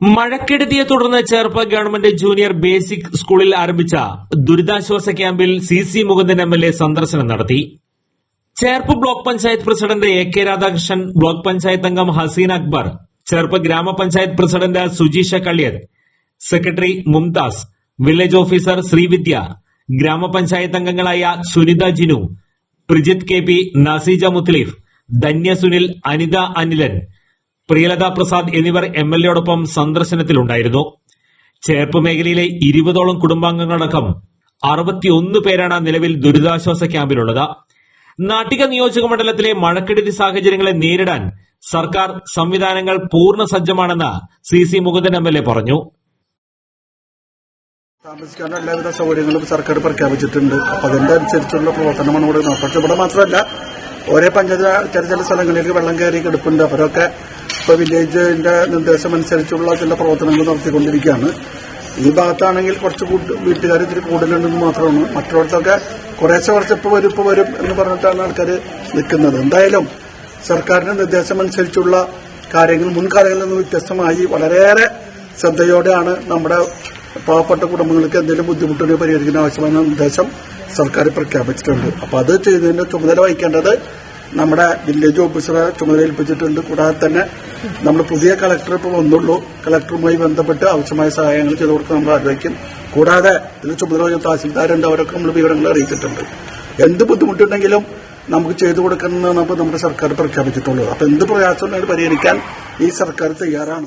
മഴക്കെടുതിയെ തുടർന്ന് Cherpu government junior basic സ്കൂളിൽ ആരംഭിച്ച ദുരിതാശ്വാസ ക്യാമ്പിൽ C C Mukundan M L A സന്ദർശനം നടത്തി. Cherpu block panchayat president A K Radhakrishnan block panchayat അംഗം ഹസീൻ അക്ബർ ചേർപ്പ് ഗ്രാമപഞ്ചായത്ത് president Sujeesha Kalliyar secretary Mumtaz village officer Sreevidya ഗ്രാമപഞ്ചായത്ത് അംഗങ്ങളായ സുനിത ജിനു പ്രിജിത് കെ പി നസീജ മുത്തലീഫ് ധന്യ സുനിൽ അനിത അനിലൻ പ്രിയലത പ്രസാദ് എന്നിവർ എം എൽ എയോടൊപ്പം സന്ദർശനത്തിലുണ്ടായിരുന്നു. ചേർപ്പ് മേഖലയിലെ ഇരുപതോളം കുടുംബാംഗങ്ങളടക്കം അറുപത്തിയൊന്ന് പേരാണ് നിലവിൽ ദുരിതാശ്വാസ ക്യാമ്പിലുള്ളത്. നാട്ടിക നിയോജക മണ്ഡലത്തിലെ മഴക്കെടുതി സാഹചര്യങ്ങളെ നേരിടാൻ സർക്കാർ സംവിധാനങ്ങൾ പൂർണ സജ്ജമാണെന്ന് C C Mukundan M L A പറഞ്ഞു. താമസിക്കാനുള്ള എല്ലാവിധ സൗകര്യങ്ങളും സർക്കാർ പ്രഖ്യാപിച്ചിട്ടുണ്ട്. അപ്പൊ അതിന്റെ അനുസരിച്ചുള്ള പ്രവർത്തനമാണ് ഇവിടെ. പക്ഷെ ഇവിടെ മാത്രമല്ല ഓരോ പഞ്ചായത്ത് ചില ചില സ്ഥലങ്ങളിലേക്ക് വെള്ളം കയറി കിടപ്പുണ്ട്. അവരൊക്കെ ഇപ്പൊ വില്ലേജിന്റെ നിർദ്ദേശം അനുസരിച്ചുള്ള ചില പ്രവർത്തനങ്ങൾ നടത്തിക്കൊണ്ടിരിക്കുകയാണ്. ഈ ഭാഗത്താണെങ്കിൽ കുറച്ച് വീട്ടുകാർ ഇത്തിരി കൂടുതലുണ്ടെന്ന് മാത്രമാണ്. മറ്റുള്ളടത്തൊക്കെ കുറേശ്ശെ കുറച്ച് ഇപ്പോൾ വരും ഇപ്പോൾ വരും എന്ന് പറഞ്ഞിട്ടാണ് ആൾക്കാർ നിൽക്കുന്നത്. എന്തായാലും സർക്കാരിന്റെ നിർദ്ദേശം അനുസരിച്ചുള്ള കാര്യങ്ങൾ മുൻകാലങ്ങളിൽ നിന്ന് വ്യത്യസ്തമായി വളരെയേറെ ശ്രദ്ധയോടെയാണ് നമ്മുടെ പാവപ്പെട്ട കുടുംബങ്ങൾക്ക് എന്തെങ്കിലും ബുദ്ധിമുട്ടുകൾ പരിഹരിക്കുന്ന ആവശ്യമായ നിർദ്ദേശം സർക്കാർ പ്രഖ്യാപിച്ചിട്ടുണ്ട്. അപ്പോൾ അത് ചെയ്തതിന്റെ ചുമതല വഹിക്കേണ്ടത് നമ്മുടെ വില്ലേജ് ഓഫീസറെ ചുമതല ഏൽപ്പിച്ചിട്ടുണ്ട്. കൂടാതെ തന്നെ നമ്മൾ പുതിയ കളക്ടർ ഇപ്പോൾ വന്നുള്ളൂ. കളക്ടറുമായി ബന്ധപ്പെട്ട് ആവശ്യമായ സഹായങ്ങൾ ചെയ്തു കൊടുക്കാൻ നമ്മൾ ആഗ്രഹിക്കും. കൂടാതെ ഇതിന് ചുമതല തഹസിൽദാരുണ്ട്. അവരൊക്കെ നമ്മൾ വിവരങ്ങൾ അറിയിച്ചിട്ടുണ്ട്. എന്ത് ബുദ്ധിമുട്ടുണ്ടെങ്കിലും നമുക്ക് ചെയ്തു ഇപ്പോൾ നമ്മുടെ സർക്കാർ പ്രഖ്യാപിച്ചിട്ടുള്ളത്. അപ്പൊ എന്ത് പ്രയാസം പരിഹരിക്കാൻ ഈ സർക്കാർ തയ്യാറാണ്.